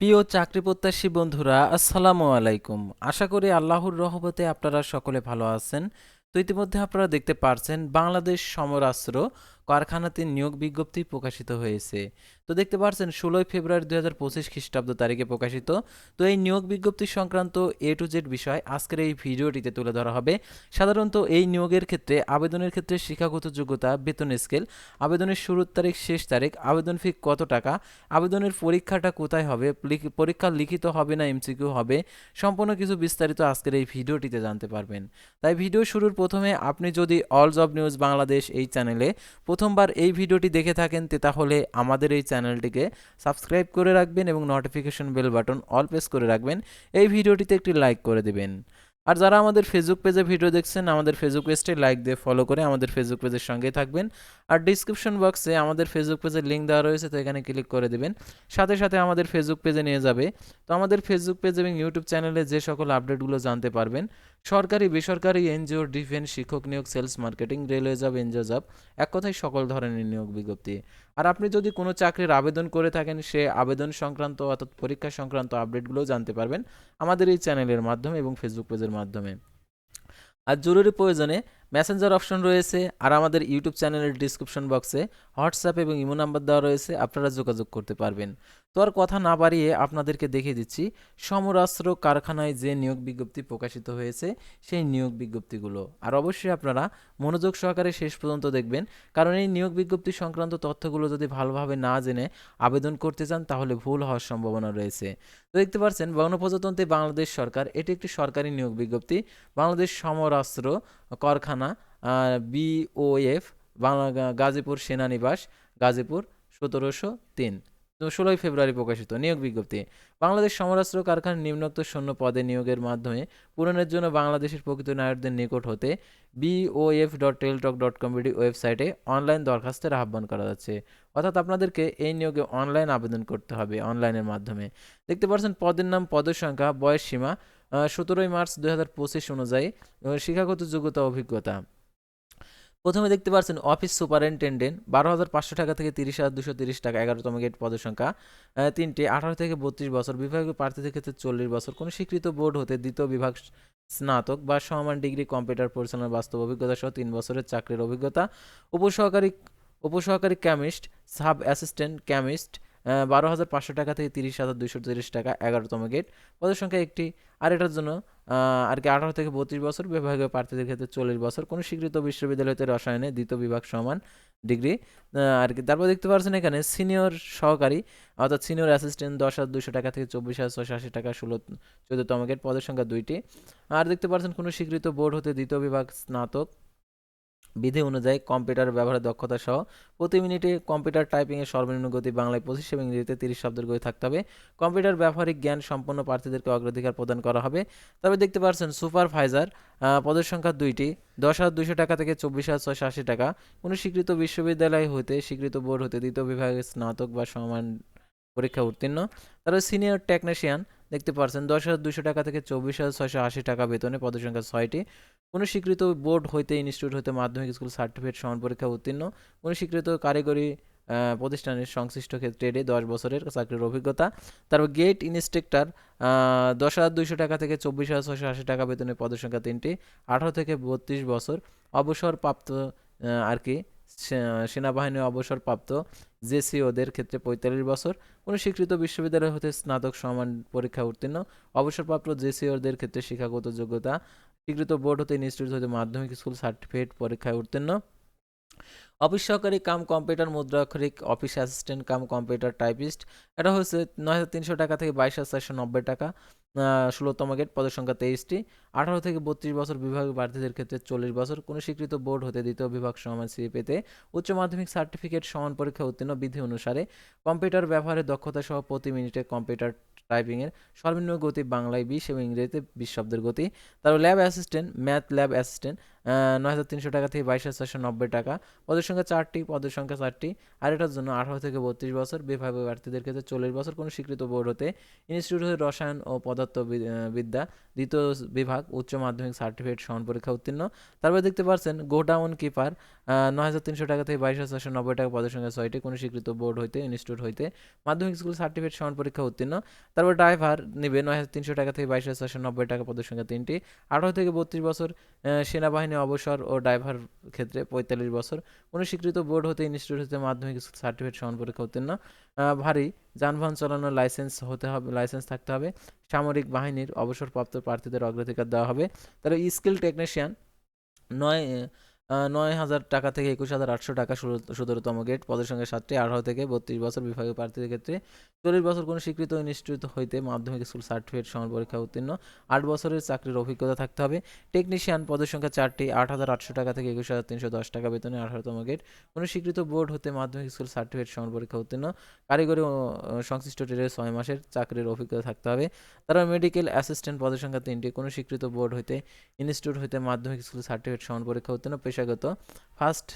প্রিয় চাকরি প্রত্যাশী বন্ধুরা, আসসালামু আলাইকুম। আশা করি আল্লাহর রহমতে আপনারা সকলে ভালো আছেন। তো ইতিমধ্যে আপনারা দেখতে পারছেন, বাংলাদেশ সমরাস্ত্র কারখানাতে নিয়োগ বিজ্ঞপ্তি প্রকাশিত হয়েছে। তো দেখতে পারছেন, ষোলোই ফেব্রুয়ারি দুই হাজার পঁচিশ খ্রিস্টাব্দ তারিখে প্রকাশিত। তো এই নিয়োগ বিজ্ঞপ্তি সংক্রান্ত এ টু জেড বিষয় আজকের এই ভিডিওটিতে তুলে ধরা হবে। সাধারণত এই নিয়োগের ক্ষেত্রে আবেদনের ক্ষেত্রে শিক্ষাগত যোগ্যতা, বেতন স্কেল, আবেদনের শুরুর তারিখ, শেষ তারিখ, আবেদন ফি কত টাকা, আবেদনের পরীক্ষাটা কোথায় হবে পরীক্ষা লিখিত হবে না এমসিকিউ হবে, সম্পূর্ণ কিছু বিস্তারিত আজকের এই ভিডিওটিতে জানতে পারবেন। তাই ভিডিও শুরুর প্রথমে আপনি যদি অল জব নিউজ বাংলাদেশ এই চ্যানেলে প্রথমবার এই ভিডিওটি দেখে থাকেন তে তাহলে আমাদের এই চ্যানেলটিকে সাবস্ক্রাইব করে রাখবেন এবং notification bell button all press করে রাখবেন। এই ভিডিওটিতে একটি লাইক করে দেবেন। আর যারা আমাদের ফেসবুক পেজে ভিডিও দেখছেন, আমাদের ফেসবুক পেজটি লাইক দিয়ে ফলো করে আমাদের ফেসবুক পেজের সঙ্গে থাকবেন। আর ডিসক্রিপশন বক্সে আমাদের ফেসবুক পেজের লিঙ্ক দেওয়া রয়েছে, তো এখানে ক্লিক করে দেবেন। সাথে সাথে আমাদের ফেসবুক পেজে নিয়ে যাবে। তো আমাদের ফেসবুক পেজ এবং ইউটিউব চ্যানেলে যে সকল আপডেটগুলো জানতে পারবেন সরকারি, বেসরকারি এনজিও ডিফেন্স শিক্ষক নিয়োগ, sales marketing, railway job, NGO job, এক কথায় সকল ধরনের নিয়োগ বিজ্ঞপ্তি। আর আপনি যদি কোনো চাকরির আবেদন করে থাকেন, সে আবেদন সংক্রান্ত অর্থাৎ পরীক্ষা সংক্রান্ত আপডেটগুলোও জানতে পারবেন আমাদের এই চ্যানেলের মাধ্যমে এবং ফেসবুক পেজের মাধ্যমে। আর জরুরি প্রয়োজনে মেসেঞ্জার অপশন রয়েছে, আর আমাদের ইউটিউব চ্যানেলের ডিসক্রিপশন বক্সে হোয়াটসঅ্যাপ এবং ইমো নাম্বার দেওয়া রয়েছে, আপনারা যোগাযোগ করতে পারবেন। তো আর কথা না বাড়িয়ে আপনাদেরকে দেখিয়ে দিচ্ছি, সমরাস্ত্র কারখানায় যে নিয়োগ বিজ্ঞপ্তি প্রকাশিত হয়েছে, সেই নিয়োগ বিজ্ঞপ্তিগুলো। আর অবশ্যই আপনারা মনোযোগ সহকারে শেষ পর্যন্ত দেখবেন, কারণ এই নিয়োগ বিজ্ঞপ্তি সংক্রান্ত তথ্যগুলো যদি ভালোভাবে না জেনে আবেদন করতে চান, তাহলে ভুল হওয়ার সম্ভাবনা রয়েছে। তো দেখতে পাচ্ছেন, গণপ্রজাতন্ত্রী বাংলাদেশ সরকার, এটি একটি সরকারি নিয়োগ বিজ্ঞপ্তি। বাংলাদেশ সমরাস্ত্র কারখানা বিওএফ, বাংলা গাজীপুর সেনানিবাস, গাজীপুর সতেরোশো তিন। ষোলোই ফেব্রুয়ারি প্রকাশিত নিয়োগ বিজ্ঞপ্তি। বাংলাদেশ সমরাস্ত্র কারখানার নিম্নোক্ত শূন্য পদে নিয়োগের মাধ্যমে পূরণের জন্য বাংলাদেশের প্রকৃত নায়কদের নিকট হতে BOF dot Teletalk dot committee ওয়েবসাইটে অনলাইন দরখাস্তের আহ্বান করা যাচ্ছে। অর্থাৎ আপনাদেরকে এই নিয়োগে অনলাইন আবেদন করতে হবে অনলাইনের মাধ্যমে। দেখতে পাচ্ছেন, পদের নাম, পদের সংখ্যা, বয়স সীমা সতেরোই মার্চ দুই হাজার পঁচিশ অনুযায়ী শিক্ষাগত যোগ্যতা, অভিজ্ঞতা। প্রথমে দেখতে পাচ্ছেন অফিস সুপারিনটেন্ডেন্ট, বারো হাজার পাঁচশো টাকা থেকে তিরিশ হাজার দুশো তিরিশ টাকা, এগারোতম গেট পদের সংখ্যা তিনটি, আঠারো থেকে বত্রিশ বছর, বিভাগীয় প্রার্থীদের ক্ষেত্রে চল্লিশ বছর, কোনো স্বীকৃত বোর্ড হতে দ্বিতীয় বিভাগ স্নাতক বা সমান ডিগ্রি কম্পিউটার পরিচালনার বাস্তব অভিজ্ঞতা সহ তিন বছরের চাকরির অভিজ্ঞতা। উপসহকারী উপসহকারী কেমিস্ট সাব অ্যাসিস্ট্যান্ট কেমিস্ট বারো হাজার পাঁচশো টাকা থেকে তিরিশ হাজার দুশো তিরিশ টাকা এগারোতম গেট পদের সংখ্যা একটি। আর এটার জন্য আর কি আঠারো থেকে বত্রিশ বছর, বিভাগীয় প্রার্থীদের ক্ষেত্রে চল্লিশ বছর। কোনো স্বীকৃত বিশ্ববিদ্যালয় হতে রসায়নে দ্বিতীয় বিভাগ সমান ডিগ্রি। আর কি তারপর দেখতে পাচ্ছেন এখানে সিনিয়র সহকারী, অর্থাৎ সিনিয়র অ্যাসিস্ট্যান্ট দশ হাজার দুশো টাকা থেকে চব্বিশ হাজার ছশো আশি টাকা ষোলো চোদ্দতম গেট পদের সংখ্যা দুইটি। আর দেখতে পাচ্ছেন কোনো স্বীকৃত বোর্ড হতে দ্বিতীয় বিভাগ স্নাতক। বিধি অনুযায়ী কম্পিউটার ব্যবহারের দক্ষতা সহ প্রতি মিনিটে কম্পিউটার টাইপিংয়ের সর্বনিম্ন গতি বাংলায় পঁচিশ এবং ইংরেজিতে তিরিশ শব্দের গতি থাকতে হবে। কম্পিউটার ব্যবহারিক জ্ঞান সম্পন্ন প্রার্থীদেরকে অগ্রাধিকার প্রদান করা হবে। তবে দেখতে পাচ্ছেন, সুপারভাইজার পদের সংখ্যা দুইটি। দশ হাজার দুশো টাকা থেকে চব্বিশ হাজার ছয়শো আশি টাকা। কোনো স্বীকৃত বিশ্ববিদ্যালয় হতে স্বীকৃত বোর্ড হতে দ্বিতীয় বিভাগের স্নাতক বা সমান পরীক্ষা উত্তীর্ণ। তারপরে সিনিয়র টেকনিশিয়ান, দেখতে পাচ্ছেন, দশ হাজার দুশো টাকা থেকে চব্বিশ হাজার ছয়শো আশি টাকা বেতনে পদের সংখ্যা ছয়টি। কোনো স্বীকৃত বোর্ড হইতে, ইনস্টিটিউট হতে মাধ্যমিক স্কুল সার্টিফিকেট সমান পরীক্ষা উত্তীর্ণ, কোনো স্বীকৃত কারিগরি প্রতিষ্ঠানের সংশ্লিষ্ট ক্ষেত্রে দশ বছরের চাকরির অভিজ্ঞতা। তারপর গেট ইন্সট্রাক্টর দশ হাজার দুইশো টাকা থেকে চব্বিশ হাজার ছশো আশি টাকা বেতনের পদের সংখ্যা তিনটি, আঠারো থেকে বত্রিশ বছর অবসরপ্রাপ্ত আর কি, সে- সেনাবাহিনী অবসরপ্রাপ্ত জেসিওদের ক্ষেত্রে পঁয়তাল্লিশ বছর, কোনো স্বীকৃত বিশ্ববিদ্যালয় হতে স্নাতক সমান পরীক্ষা উত্তীর্ণ, অবসরপ্রাপ্ত জেসিওদের ক্ষেত্রে শিক্ষাগত যোগ্যতা স্বীকৃত বোর্ড হতে ইনস্টিটিউট হতে মাধ্যমিক স্কুল সার্টিফিকেট পরীক্ষায় উত্তীর্ণ। অফিস সহকারী cum computer মুদ্রাক্ষরিক office assistant cum computer typist এটা হচ্ছে নয় হাজার তিনশো টাকা থেকে বাইশ হাজার চারশো নব্বই টাকা ষোলোতম গেট পদের সংখ্যা তেইশটি। আঠারো থেকে বত্রিশ বছর বিভাগীয় প্রার্থীদের ক্ষেত্রে চল্লিশ বছর। কোনো স্বীকৃত বোর্ড হতে দ্বিতীয় বিভাগ সমান সিএ পেতে উচ্চ মাধ্যমিক সার্টিফিকেট সমান পরীক্ষা উত্তীর্ণ বিধি অনুসারে কম্পিউটার ব্যবহারের দক্ষতা সহ প্রতি মিনিটে কম্পিউটার টাইপিংয়ের সর্বনিম্ন গতি বাংলায় বিশ এবং ইংরেজিতে বিশ শব্দের গতি। তারপর lab assistant math lab assistant নয় হাজার তিনশো টাকা থেকে বাইশ হাজার চারশো নব্বই টাকা। পদের সংখ্যা চারটি, পদের সংখ্যা চারটি। আর এটার জন্য আঠারো থেকে বত্রিশ বছর, বিভাগীয় প্রার্থীদের ক্ষেত্রে চল্লিশ বছর কোনো স্বীকৃত বোর্ড হতে ইনস্টিটিউট হতে রসায়ন ও পদার্থ বিদ্যা, দ্বিতীয় বিভাগ, উচ্চ মাধ্যমিক সার্টিফিকেট সমান পরীক্ষা উত্তীর্ণ। তারপরে দেখতে পাচ্ছেন গোডাউন কিপার নয় হাজার তিনশো টাকা থেকে বাইশ হাজার চারশো নব্বই টাকা পদের সংখ্যা ছয়টি, কোনো স্বীকৃত বোর্ড হইতে, ইনস্টিটিউট হইতে মাধ্যমিক স্কুল সার্টিফিকেট সমান পরীক্ষা উত্তীর্ণ। তারপর ড্রাইভার নেবে, নয় হাজার তিনশো টাকা থেকে বাইশ হাজার চারশো নব্বই টাকা পদের সংখ্যা তিনটি। আঠারো থেকে বত্রিশ বছর সেনাবাহিনী অবসর ও ড্রাইভার ক্ষেত্রে পঁয়তাল্লিশ বছর। কোনো স্বীকৃত বোর্ড হতে, ইনস্টিটিউট হতে, মাধ্যমিক সার্টিফিকেট সমান পরীক্ষা উত্তীর্ণ ভারী যানবাহন চালানোর লাইসেন্স হতে হবে, লাইসেন্স থাকতে হবে। সামরিক বাহিনীর অবসরপ্রাপ্ত প্রার্থীদের অগ্রাধিকার দেওয়া হবে। তাহলে স্কিল টেকনিশিয়ান নয় নয় হাজার টাকা থেকে একুশ হাজার আটশো টাকা সতেরোতম গেট, পদের সঙ্গে সাতটি, আঠারো থেকে বত্রিশ বছর বিভাগীয় প্রার্থীদের ক্ষেত্রে চল্লিশ বছর কোনো স্বীকৃত ইনস্টিটিউট হইতে মাধ্যমিক স্কুল সার্টিফিকেট সমান পরীক্ষা উত্তীর্ণ। আট বছরের চাকরির অভিজ্ঞতা থাকতে হবে। টেকনিশিয়ান পদের সংখ্যা চারটি, আট হাজার আটশো টাকা থেকে একুশ হাজার তিনশো দশ টাকা বেতনে আঠারোতম গেট, কোনো স্বীকৃত বোর্ড হতে মাধ্যমিক স্কুল সার্টিফিকেট সমান পরীক্ষা উত্তীর্ণ। কারিগরি সংশ্লিষ্ট ট্রেডের ছয় মাসের চাকরির অভিজ্ঞতা থাকতে হবে। তারা মেডিকেল অ্যাসিস্ট্যান্ট পদের সংখ্যা তিনটি, কোনো স্বীকৃত বোর্ড হইতে ইনস্টিটিউট হইতে মাধ্যমিক স্কুল সার্টিফিকেট সমান পরীক্ষা উত্তীর্ণ। शकता. ফার্স্ট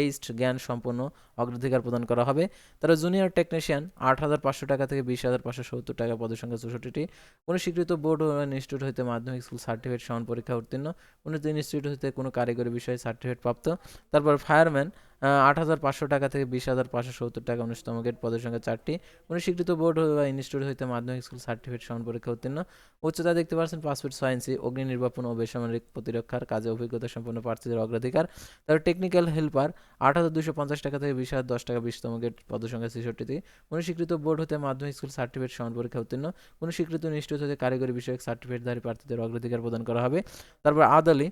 এইস্ট জ্ঞান সম্পন্ন অগ্রাধিকার প্রদান করা হবে। তারা জুনিয়র টেকনিশিয়ান আট হাজার পাঁচশো টাকা থেকে বিশ হাজার পাঁচশো সত্তর টাকা পদের সংখ্যা চৌষট্টিটি। কোনো স্বীকৃত বোর্ড ইনস্টিটিউট হইতে মাধ্যমিক স্কুল সার্টিফিকেট সমান পরীক্ষা উত্তীর্ণ। কোনো ইনস্টিটিউট হইতে কোনো কারিগরি বিষয়ে সার্টিফিকেট প্রাপ্ত। তারপর ফায়ারম্যান আট হাজার পাঁচশো টাকা থেকে বিশ হাজার পাঁচশো সত্তর টাকা উনিশতম গেট পদের সংখ্যা চারটি। কোনো স্বীকৃত বোর্ড বা ইনস্টিটিউট হইতে মাধ্যমিক স্কুল সার্টিফিকেট সমান পরীক্ষা উত্তীর্ণ। উচ্চতা দেখতে পাচ্ছেন পাসপোর্ট সায়েন্সি অগ্নি নির্বাপন ও বেসামরিক প্রতিরক্ষার কাজে অভিজ্ঞতা সম্পন্ন প্রার্থীদের অগ্রাধিকার। তারপর টেকনিক্যাল হেল্পার আট হাজার দুশো পঞ্চাশ টাকা থেকে বিশ হাজার দশ টাকা বিশতম গেট পদসংখ্যা ছেষট্টিতে। কোনো স্বীকৃত বোর্ড হতে মাধ্যমিক স্কুল সার্টিফিকেট সমান পরীক্ষা উত্তীর্ণ। কোনো স্বীকৃত ইনস্টিটিউট হতে কারিগরি বিষয়ক সার্টিফিকেটধারী প্রার্থীদের অগ্রাধিকার প্রদান করা হবে। তারপর আদালি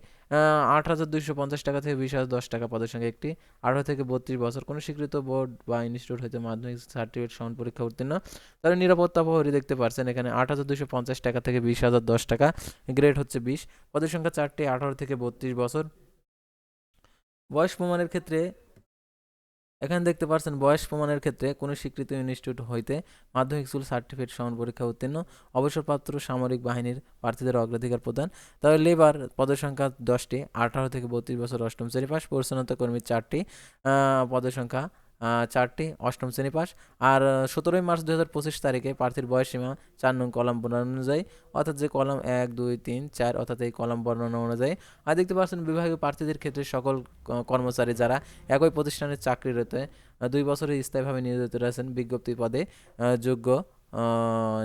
আট হাজার দুইশো পঞ্চাশ টাকা থেকে বিশ হাজার দশ টাকা পদের সংখ্যা একটি। আঠারো থেকে বত্রিশ বছর কোনো স্বীকৃত বোর্ড বা ইনস্টিটিউট হতে মাধ্যমিক সার্টিফিকেট সমান পরীক্ষা উত্তীর্ণ। তাহলে নিরাপত্তা প্রহরী দেখতে পারছেন এখানে আট হাজার দুশো পঞ্চাশ টাকা থেকে বিশ হাজার দশ টাকা গ্রেড হচ্ছে বিশ। পদের সংখ্যা চারটি, আঠারো থেকে বত্রিশ বছর। বয়স প্রমাণের ক্ষেত্রে, এখানে দেখতে পাচ্ছেন বয়স প্রমাণের ক্ষেত্রে কোনো স্বীকৃত ইনস্টিটিউট হইতে মাধ্যমিক স্কুল সার্টিফিকেট সমান পরীক্ষা উত্তীর্ণ, অবসরপ্রাপ্ত সামরিক বাহিনীর প্রার্থীদের অগ্রাধিকার প্রদান। তবে লেবার পদের সংখ্যা দশটি, আঠারো থেকে বত্রিশ বছর অষ্টম শ্রেণি পাস, পরিচ্ছন্নতা কর্মী চারটি পদের সংখ্যা চারটি, অষ্টম শ্রেণি পাস। আর সতেরোই মার্চ দু হাজার পঁচিশ তারিখে প্রার্থীর বয়সসীমা চার নং কলম বর্ণনা অনুযায়ী, অর্থাৎ যে কলম এক, দুই, তিন, চার, অর্থাৎ এই কলম বর্ণনা অনুযায়ী। আর দেখতে পাচ্ছেন, বিভাগীয় প্রার্থীদের ক্ষেত্রে সকল কর্মচারী যারা একই প্রতিষ্ঠানের চাকরিরত দুই বছরের স্থায়ীভাবে নিয়োজিত রয়েছেন, বিজ্ঞপ্তি পদে যোগ্য।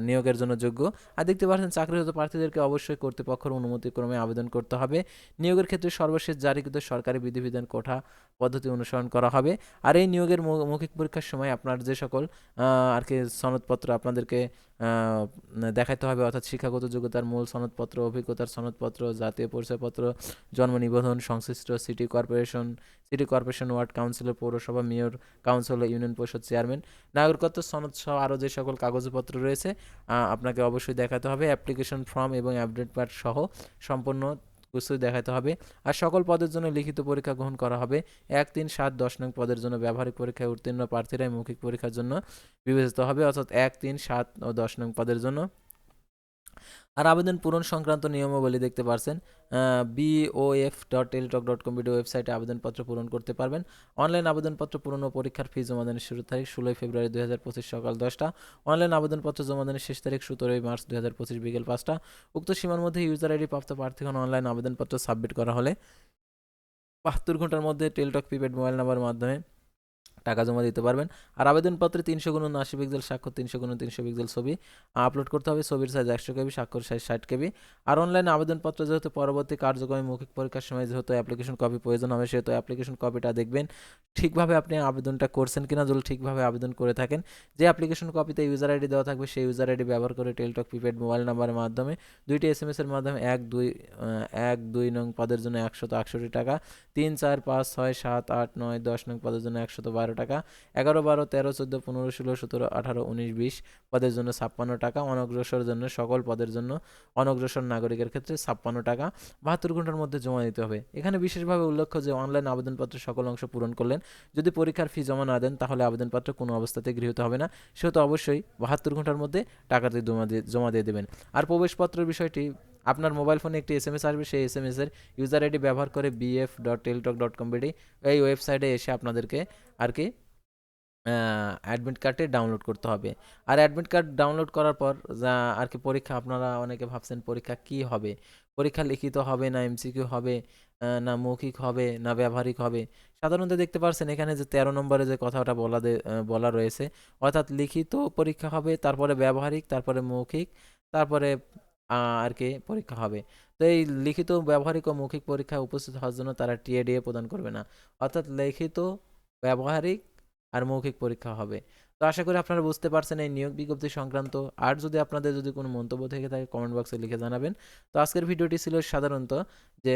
নিয়োগের জন্য যোগ্য। আর দেখতে পাচ্ছেন, চাকরিরত প্রার্থীদেরকে অবশ্যই কর্তৃপক্ষের অনুমতিক্রমে আবেদন করতে হবে। নিয়োগের ক্ষেত্রে সর্বশেষ জারিকৃত সরকারি বিধিবিধান কোঠা পদ্ধতি অনুসরণ করা হবে। আর এই নিয়োগের মৌখিক পরীক্ষার সময় আপনার যে সকল আর কি সনদপত্র আপনাদেরকে দেখাতে হবে অর্থাৎ শিক্ষাগত যোগ্যতার মূল সনদপত্র, অভিজ্ঞতার সনদপত্র, জাতীয় পরিচয়পত্র, জন্ম নিবন্ধন, সংশ্লিষ্ট city corporation city corporation ward councillor পৌরসভা, মেয়র কাউন্সিলর ইউনিয়ন পরিষদ চেয়ারম্যান, নাগরিকত্ব সনদ সহ আরও যে সকল কাগজপত্র রয়েছে আপনাকে অবশ্যই দেখাতে হবে, অ্যাপ্লিকেশন ফর্ম এবং আপডেট পার্ট সহ সম্পূর্ণ কিছুই দেখাতে হবে। আর সকল পদের জন্য লিখিত পরীক্ষা গ্রহণ করা হবে। এক, তিন, সাত, দশ নং পদের জন্য ব্যবহারিক পরীক্ষায় উত্তীর্ণ প্রার্থীরাই মৌখিক পরীক্ষার জন্য বিবেচিত হবে। অর্থাৎ এক, তিন, সাত ও দশ নং পদের জন্য আর আবেদন পূরণ সংক্রান্ত নিয়মাবলী দেখতে পারছেন BOF dot Teletalk dot com video ওয়েবসাইটে আবেদনপত্র পূরণ করতে পারবেন। অনলাইন আবেদনপত্র পূরণ ও পরীক্ষার ফি জমাদানের শুরু তারিখ ষোলোই ফেব্রুয়ারি দু হাজার পঁচিশ সকাল দশটা। অনলাইন আবেদনপত্র জমাদানের শেষ তারিখ সতেরোই মার্চ দু হাজার পঁচিশ বিকেল পাঁচটা। উক্ত সীমার মধ্যে ইউজার আইডি প্রাপ্ত প্রার্থীগণ অনলাইন আবেদনপত্র সাবমিট করা হলে বাহাত্তর ঘণ্টার মধ্যে টেলটক প্রিপেড মোবাইল নাম্বারের মাধ্যমে টাকা জমা দিতে পারবেন। আর আবেদনপত্রে তিনশো গুণ আশি পিক্সেল স্বাক্ষর তিনশো গুণ তিনশো পিক্সেল ছবি আপলোড করতে হবে। ছবির সাইজ একশো কেবি, স্বাক্ষর সাইজ ষাট কেবি। আর অনলাইনে আবেদনপত্র যেহেতু পরবর্তী কার্যক্রমে মৌখিক পরীক্ষার সময় যেহেতু অ্যাপ্লিকেশন কপি প্রয়োজন হবে, সেহেতু অ্যাপ্লিকেশন কপিটা দেখবেন। ঠিকভাবে আপনি আবেদনটা করছেন কিনা, যদি ঠিকভাবে আবেদন করে থাকেন, যে অ্যাপ্লিকেশন কপিতে ইউজার আইডি দেওয়া থাকবে, সেই ইউজার আইডি ব্যবহার করে টেলটক প্রিপেড মোবাইল নাম্বারের মাধ্যমে দুইটি এস এম এর মাধ্যমে এক দুই এক দুই নং পদের জন্য একশত আটষট্টি টাকা, তিন চার পাঁচ ছয় সাত আট নয় দশ নং পদের জন্য একশত বারো টাকা, এগারো বারো তেরো চোদ্দ পনেরো ষোলো সতেরো আঠারো উনিশ বিশ পদের জন্য ছাপ্পান্ন টাকা, অনগ্রসর জন্য সকল পদের জন্য অনগ্রসর নাগরিকের ক্ষেত্রে ছাপ্পান্ন টাকা। বাহাত্তর ঘণ্টার মধ্যে জমা দিতে হবে। এখানে বিশেষভাবে উল্লেখ্য যে অনলাইন আবেদনপত্র সকল অংশ পূরণ করলেন। যদি পরীক্ষার ফি জমা না দেন, তাহলে আবেদনপত্র কোনো অবস্থাতে গৃহীত হবে না। সেহেতু অবশ্যই বাহাত্তর ঘণ্টার মধ্যে টাকাটি জমা দিয়ে জমা দিয়ে দেবেন। আর প্রবেশপত্রের বিষয়টি, আপনার মোবাইল ফোনে একটি এস এম এস আসবে। সেই এস এম এসের ইউজার আইডি ব্যবহার করে BF dot Teletalk dot com BD এই ওয়েবসাইটে এসে আপনাদেরকে আর কি অ্যাডমিট কার্ডটি ডাউনলোড করতে হবে। আর অ্যাডমিট কার্ড ডাউনলোড করার পর যা আর কি পরীক্ষা, আপনারা অনেকে ভাবছেন পরীক্ষা কি হবে? পরীক্ষা লিখিত হবে না এমসিকিউ হবে? না মৌখিক হবে, না ব্যবহারিক হবে। সাধারণত দেখতে পারছেন এখানে যে তেরো নম্বরে যে কথাটা বলা বলা রয়েছে, অর্থাৎ লিখিত পরীক্ষা হবে, তারপরে ব্যবহারিক, তারপরে মৌখিক, তারপরে আর কি পরীক্ষা হবে। তো এই লিখিত, ব্যবহারিক ও মৌখিক পরীক্ষায় উপস্থিত হওয়ার জন্য তারা টিএডিএ প্রদান করবে না। অর্থাৎ লিখিত, ব্যবহারিক আর মৌখিক পরীক্ষা হবে। তো আশা করি আপনারা বুঝতে পারছেন এই নিয়োগ বিজ্ঞপ্তি সংক্রান্ত। আর যদি আপনাদের যদি কোনো মন্তব্য থেকে থাকে কমেন্ট বক্সে লিখে জানাবেন। তো আজকের ভিডিওটি ছিল সাধারণত যে